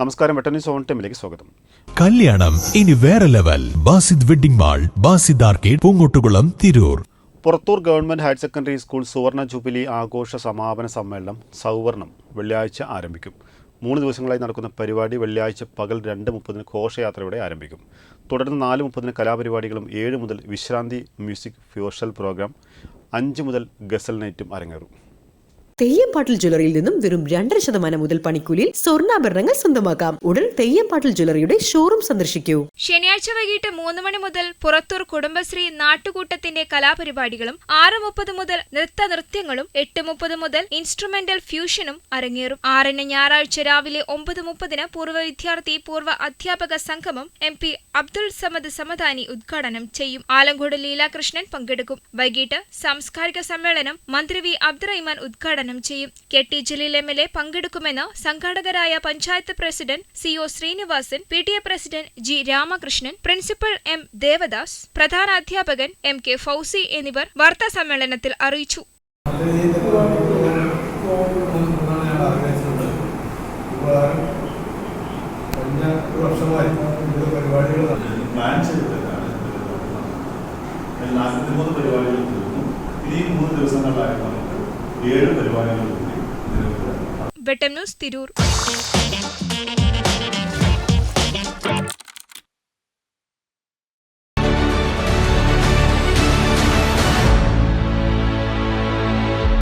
നമസ്കാരം വെട്ടന്യൂസ് സോൺ ടൈമിലേക്ക് സ്വാഗതം. കല്യാണം ഇനി വേറെ level. Basid wedding mall Basid arcade Poongottukulam Tirur. Purathur government higher secondary school സുവർണ ജൂബിലി ആഘോഷ സമാപന സമ്മേളനം സൗവർണം വെള്ളിയാഴ്ച ആരംഭിക്കും. മൂന്ന് ദിവസങ്ങളായി നടക്കുന്ന പരിപാടി വെള്ളിയാഴ്ച പകൽ രണ്ട് മുപ്പതിന് ഘോഷയാത്രയോടെ ആരംഭിക്കും. തുടർന്ന് നാല് മുപ്പതിന് കലാപരിപാടികളും ഏഴ് മുതൽ വിശ്രാന്തി മ്യൂസിക് ഫ്യൂഷൽ പ്രോഗ്രാം അഞ്ച് മുതൽ ഗസൽ നൈറ്റും അരങ്ങേറും. തെയ്യംപാട്ടിൽ ജ്വല്ലറിയിൽ നിന്നും വെറും രണ്ടര ശതമാനം മുതൽ പണിക്കൂലിയിൽ സ്വർണാഭരണങ്ങൾ സ്വന്തമാക്കാം. ഉടൻ തെയ്യംപാട്ടിൽ ജ്വല്ലറിയുടെ ഷോറൂം സന്ദർശിക്കൂ. ശനിയാഴ്ച വൈകിട്ട് മൂന്ന് മണി മുതൽ പുറത്തൂർ കുടുംബശ്രീ നാട്ടുകൂട്ടത്തിന്റെ കലാപരിപാടികളും ആറ് മുപ്പത് മുതൽ നൃത്ത നൃത്യങ്ങളും എട്ട് മുപ്പത് മുതൽ ഇൻസ്ട്രുമെന്റൽ ഫ്യൂഷനും അരങ്ങേറും. ആറിന് ഞായറാഴ്ച രാവിലെ ഒമ്പത് മുപ്പതിന് പൂർവ വിദ്യാർത്ഥി പൂർവ അധ്യാപക സംഗമം എം പി അബ്ദുൾ സമദ് സമദാനി ഉദ്ഘാടനം ചെയ്യും. ആലങ്കോട് ലീലാകൃഷ്ണൻ പങ്കെടുക്കും. വൈകിട്ട് സാംസ്കാരിക സമ്മേളനം മന്ത്രി വി അബ്ദുറഹിമാൻ ഉദ്ഘാടനം ചെയ്യും. K T Jaleel M L A പങ്കെടുക്കുമെന്ന് സംഘാടകരായ panchayat president C O Sreenivasan P T A president G Ramakrishnan principal M Devadas പ്രധാന അധ്യാപകൻ എം കെ ഫൗസി എന്നിവർ വാർത്താ സമ്മേളനത്തിൽ അറിയിച്ചു. നാൽപ്പത്തി മൂന്ന് പരിപാടികൾ തീർന്നു ഇനി മൂന്ന് ദിവസങ്ങളിലായി നമുക്ക് ഏഴ് കൂടി വെട്ടം ന്യൂസ് തിരൂർ.